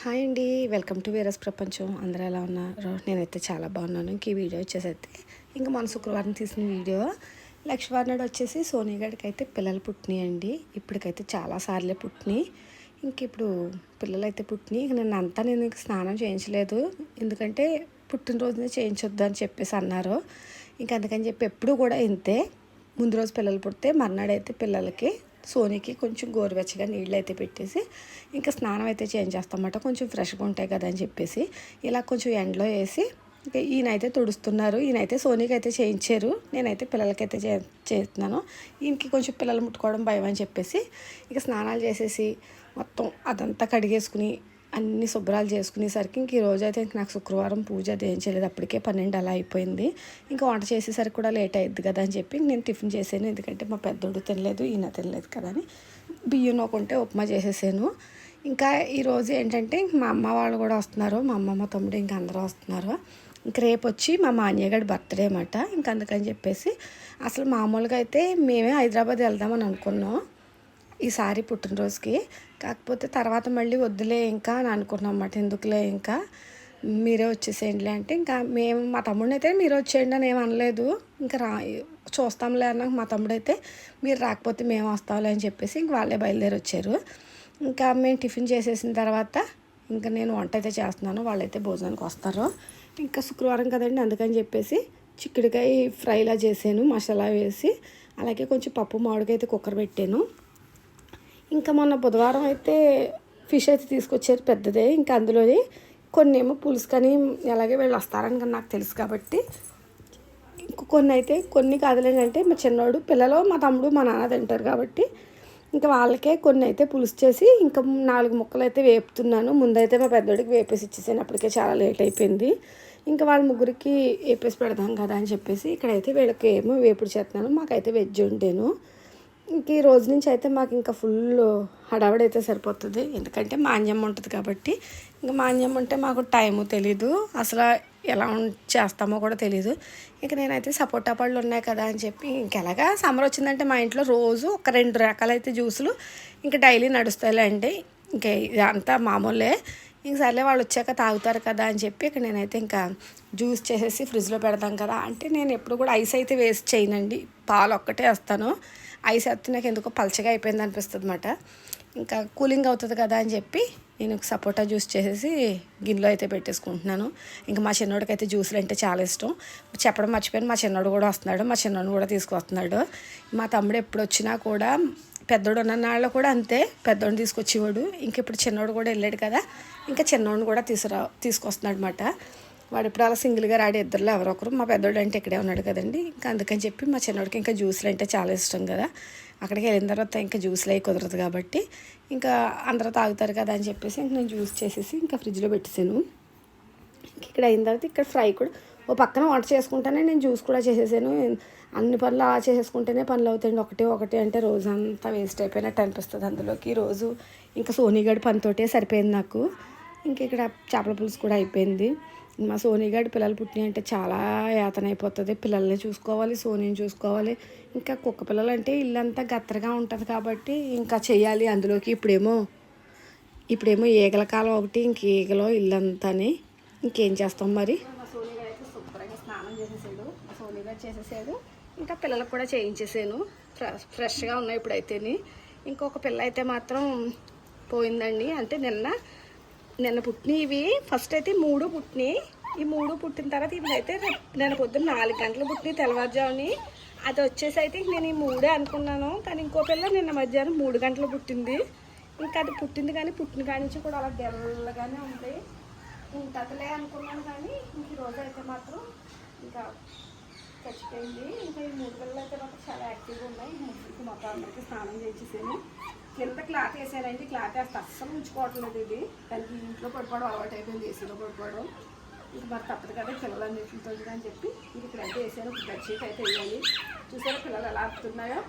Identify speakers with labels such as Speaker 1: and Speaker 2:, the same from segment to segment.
Speaker 1: Hi అండి welcome to వీరస్ ప్రపంచం. అందరూ ఎలా ఉన్నారు? నేనైతే చాలా బాగున్నాను. ఇంక ఈ వీడియో వచ్చేసి అయితే ఇంకా మన శుక్రవారం తీసిన వీడియో. లక్ష్మీవారం నాడు వచ్చేసి సోనిగాడికి అయితే పిల్లలు పుట్టినాయి అండి. ఇప్పటికైతే చాలా సార్లే పుట్టినాయి. ఇంక ఇప్పుడు పిల్లలు అయితే పుట్టినాయి. ఇక నేను అంతా నేను ఇంక స్నానం చేయించలేదు. ఎందుకంటే పుట్టినరోజునే చేయించొద్దు అని చెప్పేసి అన్నారు. ఇంక అందుకని చెప్పి ఎప్పుడు కూడా ఇంతే. ముందు రోజు పిల్లలు పుడితే మర్నాడైతే పిల్లలకి సోనీకి కొంచెం గోరువెచ్చగా నీళ్ళు అయితే పెట్టేసి ఇంకా స్నానం అయితే చేంజ్ చేస్తామన్నమాట కొంచెం ఫ్రెష్గా ఉంటాయి కదా అని చెప్పేసి. ఇలా కొంచెం ఎండలో వేసి ఇంకా ఈయనైతే తుడుస్తున్నారు. ఈయనైతే సోనీకి అయితే చేయించారు. నేనైతే పిల్లలకైతే చే చేస్తున్నాను. ఈయనకి కొంచెం పిల్లలు ముట్టుకోవడం భయం అని చెప్పేసి ఇక స్నానాలు చేసేసి మొత్తం అదంతా కడిగేసుకుని అన్ని శుభ్రాలు చేసుకునేసరికి ఇంక ఈ అయితే ఇంక నాకు శుక్రవారం పూజ అది ఏం చేయలేదు. అప్పటికే పన్నెండు అలా అయిపోయింది. ఇంకా వంట చేసేసరికి కూడా లేట్ అయ్యిద్ది కదా అని చెప్పి నేను టిఫిన్ చేశాను ఎందుకంటే మా పెద్దోడు తినలేదు ఈయన తినలేదు కదా అని బియ్యం నోకుంటే ఉప్మా చేసేసాను. ఇంకా ఈరోజు ఏంటంటే ఇంక మా అమ్మ వాళ్ళు కూడా వస్తున్నారు. మా అమ్మ మా తమ్ముడు ఇంకా అందరూ వస్తున్నారు. ఇంక రేపు వచ్చి మా మాన్యగాడి బర్త్డే అన్నమాట. ఇంక అందుకని చెప్పేసి అసలు మామూలుగా అయితే మేమే హైదరాబాద్ వెళ్దామని అనుకున్నాం. ఈసారి పుట్టినరోజుకి. కాకపోతే తర్వాత మళ్ళీ వద్దులే ఇంకా అని అనుకున్నాం అన్నమాట. ఎందుకులే ఇంకా? మీరే వచ్చేసేయండిలే అంటే ఇంకా మేము మా తమ్ముడిని అయితే మీరు వచ్చేయండి అని ఏం అనలేదు. ఇంకా రా చూస్తాంలే అన్నాక మా తమ్ముడు అయితే మీరు రాకపోతే మేము వస్తాంలే అని చెప్పేసి ఇంక వాళ్ళే బయలుదేరి వచ్చారు. ఇంకా మేము టిఫిన్ చేసేసిన తర్వాత ఇంకా నేను వంట అయితే చేస్తున్నాను. వాళ్ళైతే భోజనానికి వస్తారు. ఇంకా శుక్రవారం కదండి అందుకని చెప్పేసి చిక్కుడుకాయ ఫ్రైలా చేసాను మసాలా వేసి అలాగే కొంచెం పప్పు మామిడికాయ అయితే కుక్కర్ పెట్టాను. ఇంకా మొన్న బుధవారం అయితే ఫిష్ అయితే తీసుకొచ్చారు పెద్దదే. ఇంకా అందులోని కొన్ని ఏమో పులుసు కానీ ఎలాగే వీళ్ళు వస్తారని కానీ నాకు తెలుసు కాబట్టి. ఇంక కొన్ని అయితే కొన్ని కాదులేనంటే మా చిన్నోడు పిల్లలు మా తమ్ముడు మా నాన్న తింటారు కాబట్టి. ఇంకా వాళ్ళకే కొన్ని అయితే పులుసు చేసి ఇంకా నాలుగు ముక్కలు అయితే వేపుతున్నాను. ముందైతే మా పెద్దోడికి వేపేసి ఇచ్చేసాను. అప్పటికే చాలా లేట్ అయిపోయింది. ఇంకా వాళ్ళ ముగ్గురికి వేపేసి పెడదాం కదా అని చెప్పేసి ఇక్కడైతే వీళ్ళకి ఏమో వేపుడు చేస్తున్నాను. మాకైతే వెజ్ ఉండేను ఇంక ఈ రోజు నుంచి అయితే మాకు ఇంకా ఫుల్ హడావిడి అయితే సరిపోతుంది. ఎందుకంటే మాన్యం ఉంటుంది కాబట్టి ఇంకా మాన్యం ఉంటే మాకు టైము తెలీదు. అసలు ఎలా చేస్తామో కూడా తెలీదు. ఇక నేనైతే సపోటా పళ్ళు ఉన్నాయి కదా అని చెప్పి ఇంకెలాగా సమ్మర్ వచ్చిందంటే మా ఇంట్లో రోజు ఒక రెండు రకాలైతే జ్యూసులు ఇంకా డైలీ నడుస్తాయిలే అండి. ఇంకా ఇదంతా మామూలే. ఇంక సర్లే వాళ్ళు వచ్చాక తాగుతారు కదా అని చెప్పి ఇక నేనైతే ఇంకా జ్యూస్ చేసేసి ఫ్రిడ్జ్లో పెడతాం కదా అంటే నేను ఎప్పుడు కూడా ఐస్ అయితే వేస్ట్ చేయనండి. పాలు ఒక్కటే వేస్తాను. ఐస్ వేస్తే నాకు ఎందుకో పలచగా అయిపోయింది అనిపిస్తుంది అనమాట ఇంకా కూలింగ్ అవుతుంది కదా అని చెప్పి నేను సపోటా జ్యూస్ చేసేసి గిన్నెలో అయితే పెట్టేసుకుంటున్నాను. ఇంకా మా చిన్నోడికి అయితే జ్యూసులు అంటే చాలా ఇష్టం. చెప్పడం మర్చిపోయాను. మా చిన్నోడు కూడా వస్తున్నాడు. మా చిన్నోడు కూడా తీసుకొస్తున్నాడు. మా తమ్ముడు ఎప్పుడు వచ్చినా కూడా పెద్దోడు ఉన్న నాళ్ళు కూడా అంతే. పెద్దోడిని తీసుకొచ్చేవాడు. ఇంక ఇప్పుడు చిన్నోడు కూడా వెళ్ళాడు కదా. ఇంకా చిన్నోడిని కూడా తీసుకురా తీసుకొస్తున్నాడు అనమాట వాడు ఇప్పుడు అలా సింగిల్గా రాడు ఇద్దరులో ఎవరో ఒకరు మా పెద్దోడు అంటే ఇక్కడే ఉన్నాడు కదండి. ఇంకా అందుకని చెప్పి మా చిన్నోడికి ఇంకా జ్యూస్లు అంటే చాలా ఇష్టం కదా. అక్కడికి వెళ్ళిన తర్వాత ఇంకా జ్యూస్లు అవి కుదరదు కాబట్టి ఇంకా అందరూ తాగుతారు కదా అని చెప్పేసి ఇంక నేను జ్యూస్ చేసేసి ఇంకా ఫ్రిడ్జ్లో పెట్టేసాను. ఇక్కడ అయిన తర్వాత ఇక్కడ ఫ్రై కూడా ఓ పక్కన వంట చేసుకుంటానే నేను జ్యూస్ కూడా చేసేసాను. అన్ని పనులు అలా చేసేసుకుంటేనే పనులు అవుతాయండి. ఒకటి ఒకటి అంటే రోజంతా వేస్ట్ అయిపోయినట్టు అనిపిస్తుంది అందులోకి. రోజు ఇంకా సోనీగడి పనితోటే సరిపోయింది నాకు. ఇంక ఇక్కడ చేపల పులుసు కూడా అయిపోయింది. మా సోనీగాడి పిల్లలు పుట్టినాయి అంటే చాలా యాతన అయిపోతుంది పిల్లల్ని చూసుకోవాలి సోనీని చూసుకోవాలి. ఇంకా కుక్క పిల్లలు అంటే ఇల్లంతా గత్తరగా ఉంటుంది కాబట్టి ఇంకా చేయాలి అందులోకి. ఇప్పుడేమో ఇప్పుడేమో ఈగల కాలం ఒకటి ఇంక ఈగలో ఇల్లంతాని ఇంకేం చేస్తాం మరి? మా అయితే శుభ్రంగా స్నానం చేసేసాడు. మా చేసేసాడు. ఇంకా పిల్లలకు కూడా చేయించేసాను. ఫ్రెష్ ఫ్రెష్గా ఉన్నాయి ఇప్పుడైతేని. ఇంకొక పిల్ల అయితే మాత్రం పోయిందండి. అంటే నిన్న నిన్న పుట్టినవి ఇవి. ఫస్ట్ అయితే మూడు పుట్టినాయి. ఈ మూడు పుట్టిన తర్వాత ఇవి అయితే నిన్న పొద్దున్న నాలుగు గంటలు పుట్టినాయి తెల్లవారుజాముని. అది వచ్చేసి అయితే నేను ఈ మూడే అనుకున్నాను. కానీ ఇంకో పిల్ల నిన్న మధ్యాహ్నం మూడు గంటలు పుట్టింది. ఇంకా అది పుట్టింది కానీ పుట్టిన కాడి నుంచి కూడా అలా గెల్లగానే ఉంది. ఇంతలే అనుకున్నాను కానీ ఇంక ఈ రోజు అయితే మాత్రం ఇంకా చచ్చిపోయింది. ఇంకా ఈ మూడు పిల్లలు అయితే మాత్రం చాలా యాక్టివ్గా ఉన్నాయి. ముగ్గురికి మొత్తం అందరికీ స్నానం చేసేసాను కింద క్లాత్ వేసానండి క్లాత్ వేస్తే అస్సలు ఉంచుకోవట్లేదు ఇది. దానికి ఇంట్లో పడిపోవడం అలవాటు అయిపోయింది ఏసీలో పడిపోవడం ఇది మరి తప్పదు కదా పిల్లలన్నింటితో అని చెప్పి ఇది ఇక్కడైతే వేసాను. ఇప్పుడు బెడ్షీట్ అయితే వేయాలి. చూసారా పిల్లలు ఎలా ఆపుతున్నాయో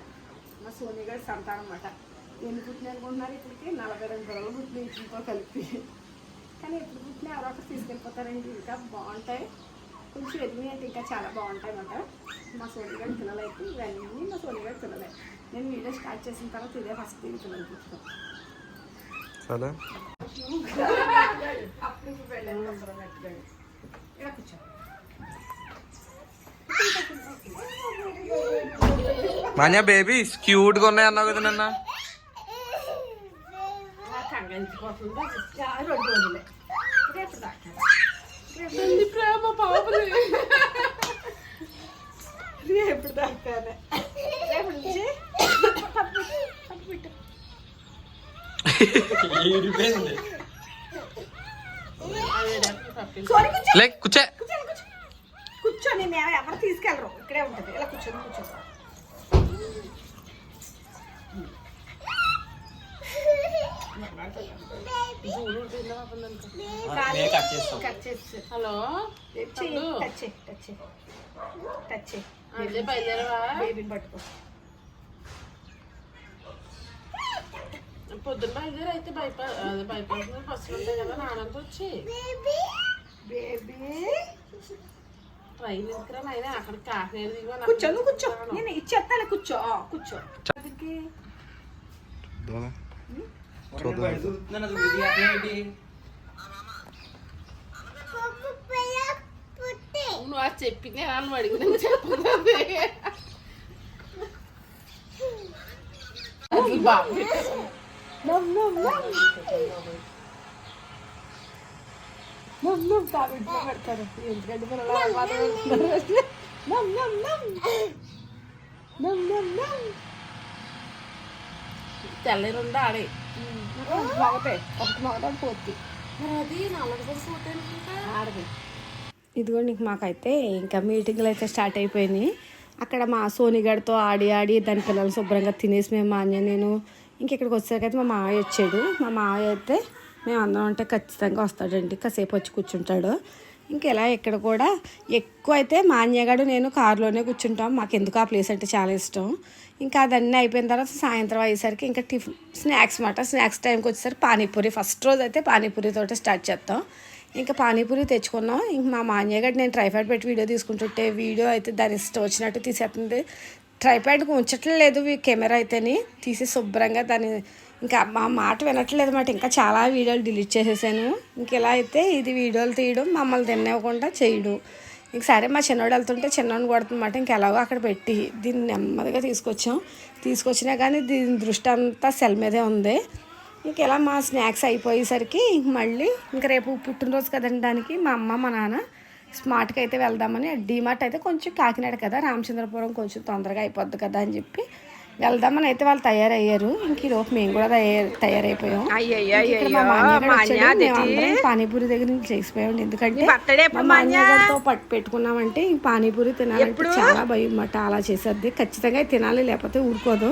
Speaker 1: మా సోనీ గారి సంతానం అన్నమాట. ఎన్ని పుట్టిన అనుకుంటున్నారు ఇప్పటికి? నలభై రెండు రోజులు పుట్టిన వీటితో కలిపి. కానీ ఎప్పుడు పుట్టినా ఎవరో ఒకటి తీసుకెళ్ళిపోతారండి. ఇంకా బాగుంటాయి. కొంచెం ఎదిగినాయి అంటే ఇంకా చాలా బాగుంటాయి అన్నమాట మా సోని గారి పిల్లలు అయితే ఇవన్నీ మా సోని గారి పిల్లలే నేను వీడియో స్టార్ట్ చేసిన తర్వాత ఇదే ఫస్ట్ దీని పిల్లలు పుట్టుతాం
Speaker 2: చాలా
Speaker 1: ఇలా కూర్చో
Speaker 2: మాన్యా బేబీస్ క్యూట్గా ఉన్నాయి అన్నావు కదా నిన్న
Speaker 1: కంగంచిపోతుందా రెండు రోజులే రేపు దాకా
Speaker 3: ప్రేమ పాపలు
Speaker 1: రేపు దాకానే రేపు నుంచి పప్పు పప్పు పెట్టు సోని కూర్చో
Speaker 2: లే కూర్చే
Speaker 1: కూర్చో కూర్చో కూర్చో నేను ఎవరు తీసుకెళ్ళరు ఇక్కడే ఉంటుంది ఇలా కూర్చొని కూర్చో కట్ చేసి
Speaker 3: హలో?
Speaker 1: బేబీని పట్టుకో.
Speaker 3: పొద్దున్న బయలుదేరి అయితే బైపాస్ అదే బైపాస్ బస్సులు ఉంటాయి కదా నానంతా వచ్చి.
Speaker 1: బేబీ
Speaker 3: ట్రైన్ ఎందుకురా నాయన? అక్కడ కాకినాడ దిగు
Speaker 1: కూర్చో నువ్వు కూర్చో. నేను ఇచ్చేస్తాను కూర్చో. కూర్చో.
Speaker 3: నువ్వు అది చెప్పింది అని అడిగి నేను చెప్పదు అది బాబు
Speaker 1: నమ్ నమ్ నమ్ నమ్ నమ్ తాబి పెడతారు ఎందుకంటే పిల్లలు అలా మాట్లాడుతున్నారు నమ్ నమ్ నమ్ నమ్ నమ్ నమ్
Speaker 3: తెల్లరుండా ఆడే
Speaker 1: ఒకటి ఆడది. ఇదిగో నీకు మాకైతే ఇంకా మీటింగ్లు అయితే స్టార్ట్ అయిపోయినాయి. అక్కడ మా సోనిగాడితో ఆడి ఆడి దాని పిల్లలు శుభ్రంగా తినేసి మేము మా అన్న నేను ఇంకెక్కడికి వచ్చేసరికైతే మా మావయ్య వచ్చాడు. మా మావయ్య అయితే మేము అందరం ఉంటే ఖచ్చితంగా వస్తాడండి. కాసేపు వచ్చి కూర్చుంటాడు. ఇంకెలా ఇక్కడ కూడా? ఎక్కువ అయితే మాన్యగాడు నేను కారులోనే కూర్చుంటాం. మాకు ఎందుకు ఆ ప్లేస్ అంటే చాలా ఇష్టం. ఇంకా అదన్నీ అయిపోయిన తర్వాత సాయంత్రం అయ్యేసరికి ఇంకా టిఫిన్ స్నాక్స్ మాట. స్నాక్స్ టైంకి వచ్చేసరికి పానీపూరి. ఫస్ట్ రోజు అయితే పానీపూరి తోటి స్టార్ట్ చేస్తాం ఇంకా పానీపూరి తెచ్చుకున్నాం. ఇంక మా మాన్యగాడు నేను ట్రైఫాడ్ పెట్టి వీడియో తీసుకుంటుంటే వీడియో అయితే దాని ఇష్టం వచ్చినట్టు తీసేస్తుంది. ట్రైపాడ్కి ఉంచట్లేదు కెమెరా అయితేని. తీసి శుభ్రంగా దాన్ని ఇంకా మా మాట వినట్లేదు మాట ఇంకా చాలా వీడియోలు డిలీట్ చేసేసాను. ఇంక ఇలా అయితే ఇది వీడియోలు తీయడం మమ్మల్ని తినేవ్వకుండా చేయడం. ఇంక సరే మా చిన్నోడు వెళ్తుంటే చిన్నోడిని కొడుతుందన్నమాట. ఇంక ఎలాగో అక్కడ పెట్టి దీన్ని నెమ్మదిగా తీసుకొచ్చాం. తీసుకొచ్చినా కానీ దీని దృష్టి అంతా సెల్ మీదే ఉంది. ఇంక ఇలా మా స్నాక్స్ అయిపోయేసరికి ఇంక మళ్ళీ ఇంకా రేపు పుట్టినరోజు కదండి దానికి మా అమ్మ మా నాన్న స్మార్ట్కి అయితే వెళ్దామని డీమార్ట్ అయితే కొంచెం కాకినాడ కదా రామచంద్రపురం కొంచెం తొందరగా అయిపోద్ది కదా అని చెప్పి వెళ్దామని అయితే వాళ్ళు తయారయ్యారు. ఇంక ఈ లోపు మేము కూడా తయారు తయారైపోయాం. పానీపూరి దగ్గర నుంచి చేసిపోయాం. ఎందుకంటే మా మాన్యగారితో పట్టు పెట్టుకున్నామంటే ఇంక పానీపూరి తినాలంటే చాలా భయం అన్నమాట. అలా చేసేది. ఖచ్చితంగా తినాలి లేకపోతే ఊరుకోదు.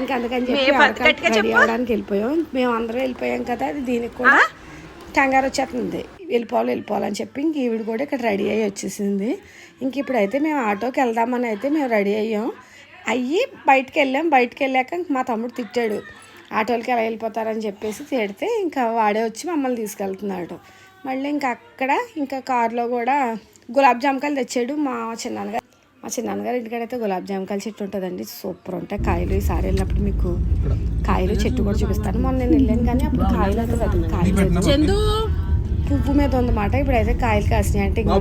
Speaker 1: ఇంకా అందుకని చెప్పి రెడీ అవడానికి వెళ్ళిపోయాం. మేము అందరం వెళ్ళిపోయాం కదా అది దీనికి కూడా కంగారు వచ్చేస్తుంది. వెళ్ళిపోవాలి వెళ్ళిపోవాలని చెప్పి ఇంక ఈవిడ కూడా ఇక్కడ రెడీ అయ్యి వచ్చేసింది. ఇంక ఇప్పుడైతే మేము ఆటోకి వెళ్దామని అయితే మేము రెడీ అయ్యాం. అయ్యి బయటికి వెళ్ళాం బయటికి వెళ్ళాక ఇంక మా తమ్ముడు తిట్టాడు. ఆటోలకి ఎలా వెళ్ళిపోతారని చెప్పేసి తిడితే ఇంకా వాడే వచ్చి మమ్మల్ని తీసుకెళ్తున్నాడు. మళ్ళీ ఇంకా అక్కడ ఇంకా కారులో కూడా గులాబ్ జామకాయలు తెచ్చాడు మా చిన్నాన్నగారు. మా చిన్నాన్నగారు ఇంటికాడైతే గులాబ్ జామకాయల చెట్టు ఉంటుందండి. సూపర్ ఉంటాయి. కాయలు ఈసారి వెళ్ళినప్పుడు మీకు కాయలు చెట్టు కూడా చూపిస్తాను. మొన్న నేను వెళ్ళాను కానీ అప్పుడు కాయలు పెద్ద కాయలు పువ్వు మీద ఉందన్నమాట. ఇప్పుడైతే కాయలు కాసినాయి అంటే ఇంకా?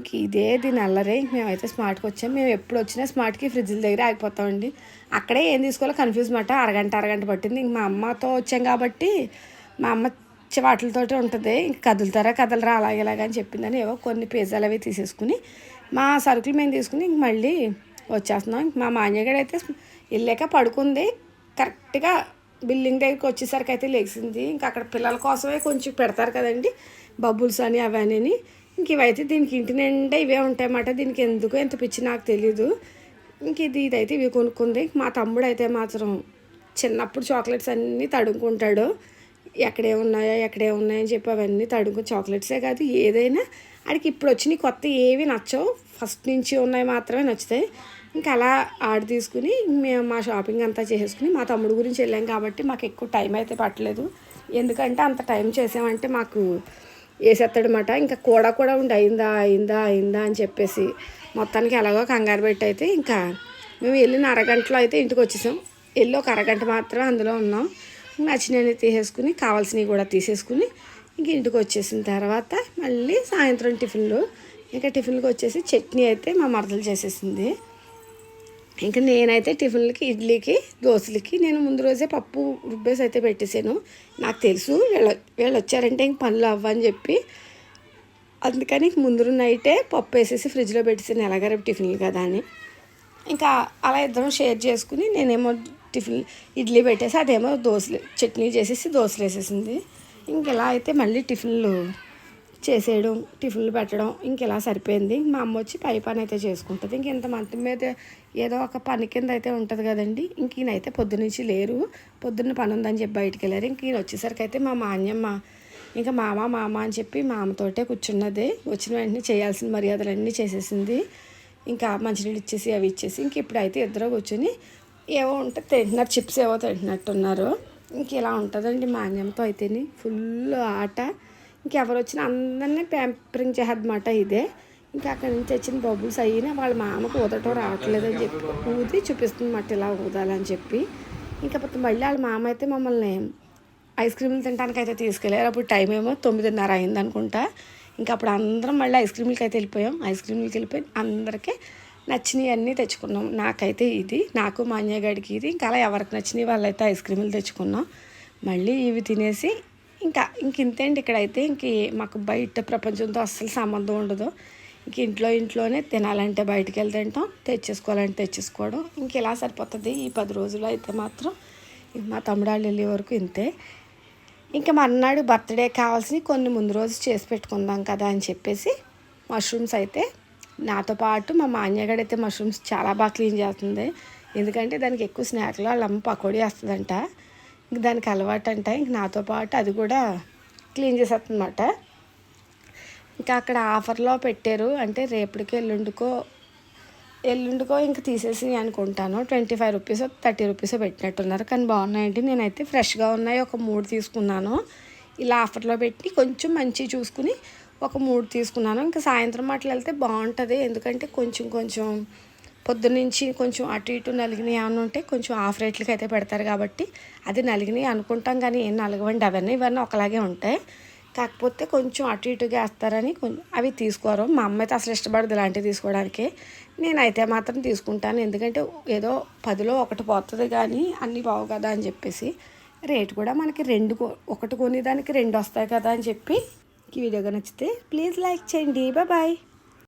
Speaker 1: ఇంక ఇదే దీని అల్లరే ఇంక మేమైతే స్మార్ట్కి వచ్చాం. మేము ఎప్పుడు వచ్చినా స్మార్ట్కి ఫ్రిడ్జ్ల దగ్గర ఆగిపోతామండి. అక్కడే ఏం తీసుకోవాలో కన్ఫ్యూజ్ మాట. అరగంట అరగంట పట్టింది. ఇంక మా అమ్మతో వచ్చాం కాబట్టి మా అమ్మ చి- వాటితోటి ఉంటుంది. ఇంక కదులుతారా కదలరా అలాగే అని చెప్పిందని ఏవో కొన్ని పిజ్జాలు అవి తీసేసుకుని మా సరుకులు మేము తీసుకుని ఇంక మళ్ళీ వచ్చేస్తున్నాం. ఇంక మా మాన్యగడ అయితే వెళ్ళాక పడుకుంది. కరెక్ట్గా బిల్డింగ్ దగ్గరికి వచ్చేసరికి అయితే లేచింది. ఇంకా అక్కడ పిల్లల కోసమే కొంచెం పెడతారు కదండి. బబుల్స్ అని అవన్నీ ఇంక ఇవైతే దీనికి ఇంటి నిండా ఇవే ఉంటాయన్నమాట. దీనికి ఎందుకు ఎంత పిచ్చి నాకు తెలీదు. ఇంక ఇది ఇదైతే ఇవి కొనుక్కుంది. మా తమ్ముడు అయితే మాత్రం చిన్నప్పుడు చాక్లెట్స్ అన్నీ తడుముకుంటాడు. ఎక్కడే ఉన్నాయో ఎక్కడే ఉన్నాయని చెప్పి అవన్నీ తడుకు చాక్లెట్సే కాదు ఏదైనా. ఆడికి ఇప్పుడు వచ్చినాయి కొత్త ఏవి నచ్చవు. ఫస్ట్ నుంచి ఉన్నాయి మాత్రమే నచ్చుతాయి. ఇంకా అలా ఆడ తీసుకుని మేము మా షాపింగ్ అంతా చేసేసుకుని మా తమ్ముడు గురించి వెళ్ళాం కాబట్టి మాకు ఎక్కువ టైం అయితే పట్టలేదు. ఎందుకంటే అంత టైం చేసామంటే మాకు వేసేస్తాడనమాట ఇంకా కూడా కూడా ఉండి అయిందా అయిందా అయిందా అని చెప్పేసి మొత్తానికి ఎలాగో కంగారు పెట్టి అయితే ఇంకా మేము వెళ్ళిన అరగంటలో అయితే ఇంటికి వచ్చేసాం. వెళ్ళి ఒక అరగంట మాత్రం అందులో ఉన్నాం. నచ్చినవి తీసేసుకుని కావాల్సినవి కూడా తీసేసుకుని ఇంక ఇంటికి వచ్చేసిన తర్వాత మళ్ళీ సాయంత్రం టిఫిన్లు. ఇంకా టిఫిన్కి వచ్చేసి చట్నీ అయితే మా మరదలు చేసేసింది. ఇంకా నేనైతే టిఫిన్లకి ఇడ్లీకి దోశలకి నేను ముందు రోజే పప్పు రుబ్బేసి అయితే పెట్టేశాను. నాకు తెలుసు వీళ్ళ వీళ్ళు వచ్చారంటే ఇంక పనులు అవ్వని చెప్పి. అందుకని ముందు నైటే పప్పు వేసేసి ఫ్రిడ్జ్లో పెట్టేసాను ఎలాగ రేపు టిఫిన్లు కదా అని. ఇంకా అలా ఇద్దరం షేర్ చేసుకుని నేనేమో టిఫిన్ ఇడ్లీ పెట్టేసి అదేమో దోశలు చట్నీ చేసేసి దోశలు వేసేసింది. ఇంక ఇలా అయితే మళ్ళీ టిఫిన్లు చేసేయడం టిఫిన్లు పెట్టడం ఇంక ఇలా సరిపోయింది? మా అమ్మ వచ్చి పై పని అయితే చేసుకుంటుంది. ఇంక ఇంత మంత మీద ఏదో ఒక పని కింద అయితే ఉంటుంది కదండి. ఇంక ఈయనైతే పొద్దునుంచి లేరు. పొద్దున్న పని ఉందని చెప్పి బయటికి వెళ్ళారు. ఇంక ఈయన వచ్చేసరికి అయితే మా మాన్యమ్మ ఇంకా మామ మామ అని చెప్పి మామతోటే కూర్చున్నది. వచ్చిన వెంటనే చేయాల్సిన మర్యాదలన్నీ చేసేసింది. ఇంకా మంచినీళ్ళు ఇచ్చేసి అవి ఇచ్చేసి ఇంక ఇప్పుడైతే ఇద్దరు కూర్చొని ఏవో ఉంటే తింటున్నారు. చిప్స్ ఏవో తింటున్నట్టున్నారు. ఇంక ఇలా ఉంటుందండి మాన్యంతో అయితేని. ఫుల్ ఆట. ఇంకెవరు వచ్చినా అందరినీ ప్యాంపరింగ్ చేద్దన్నమాట ఇదే. ఇంకా అక్కడి నుంచి వచ్చిన బబుల్స్ అయినా వాళ్ళ మామకు ఊదటం రావట్లేదని చెప్పి ఊది చూపిస్తుంది ఇలా ఊదాలని చెప్పి. ఇంకా మళ్ళీ వాళ్ళ మామ అయితే మమ్మల్ని ఐస్ క్రీమ్లు తినడానికి అయితే తీసుకెళ్ళారు. అప్పుడు టైం ఏమో తొమ్మిదిన్నర అయింది అనుకుంటా. ఇంకా అప్పుడు అందరం మళ్ళీ ఐస్ క్రీములకి అయితే వెళ్ళిపోయాం. ఐస్ క్రీములకి వెళ్ళిపోయి అందరికీ నచ్చినవి అన్నీ తెచ్చుకున్నాం. నాకైతే ఇది నాకు మా అన్నయ్యగాడికి ఇది. ఇంకా అలా ఎవరికి నచ్చినవి వాళ్ళైతే ఐస్ క్రీములు తెచ్చుకున్నాం. మళ్ళీ ఇవి తినేసి ఇంకా ఇంక ఇంతేంటి ఇక్కడైతే. ఇంక మాకు బయట ప్రపంచంతో అస్సలు సంబంధం ఉండదు. ఇంక ఇంట్లో ఇంట్లోనే తినాలంటే బయటికి వెళ్తే తింటాం. తెచ్చేసుకోవాలంటే తెచ్చేసుకోవడం. ఇంక ఇలా సరిపోతుంది. ఈ పది రోజులు అయితే మాత్రం మా తమ్ముడాళ్ళు వెళ్ళే వరకు ఇంతే. ఇంకా మన్నాడు బర్త్డే కావాల్సినవి కొన్ని ముందు రోజు చేసి పెట్టుకుందాం కదా అని చెప్పేసి మష్రూమ్స్ అయితే నాతో పాటు మా మాన్యగాడు అయితే మష్రూమ్స్ చాలా బాగా క్లీన్ చేస్తుంది. ఎందుకంటే దానికి ఎక్కువ స్నాక్లో వాళ్ళ అమ్మ పకోడీ వేస్తుందంట. దానికి అలవాటు అంట ఇంక నాతో పాటు అది కూడా క్లీన్ చేసేస్తుందన్నమాట. ఇంకా అక్కడ ఆఫర్లో పెట్టారు. అంటే రేపటికి ఎల్లుండికో ఎల్లుండికో ఇంక తీసేసి అనుకుంటాను. Twenty five rupees thirty rupees పెట్టినట్టున్నారు. కానీ బాగున్నాయండి. నేనైతే ఫ్రెష్గా ఉన్నాయి. ఒక మూడు తీసుకున్నాను. ఇలా ఆఫర్లో పెట్టి కొంచెం మంచి చూసుకుని ఒక మూడు తీసుకున్నాను. ఇంకా సాయంత్రం అట్లా వెళ్తే బాగుంటుంది. ఎందుకంటే కొంచెం కొంచెం పొద్దునుంచి కొంచెం అటు ఇటు నలిగినవి ఏమైనా ఉంటే కొంచెం ఆఫ్ రేట్లకి అయితే పెడతారు కాబట్టి అది నలిగినవి అనుకుంటాం కానీ ఏం నలగవండి అవన్నీ ఇవన్నీ ఒకలాగే ఉంటాయి. కాకపోతే కొంచెం అటు ఇటుగా వేస్తారని అవి తీసుకోరు. మా అమ్మ అయితే అసలు ఇష్టపడదు ఇలాంటివి తీసుకోవడానికి. నేనైతే మాత్రం తీసుకుంటాను. ఎందుకంటే ఏదో పదిలో ఒకటి పోతుంది కానీ అన్నీ బావు కదా అని చెప్పేసి రేటు కూడా మనకి రెండు ఒకటి కొనేదానికి రెండు వస్తాయి కదా అని చెప్పి ఈ వీడియోగా నచ్చితే ప్లీజ్ లైక్ చేయండి. బాయ్.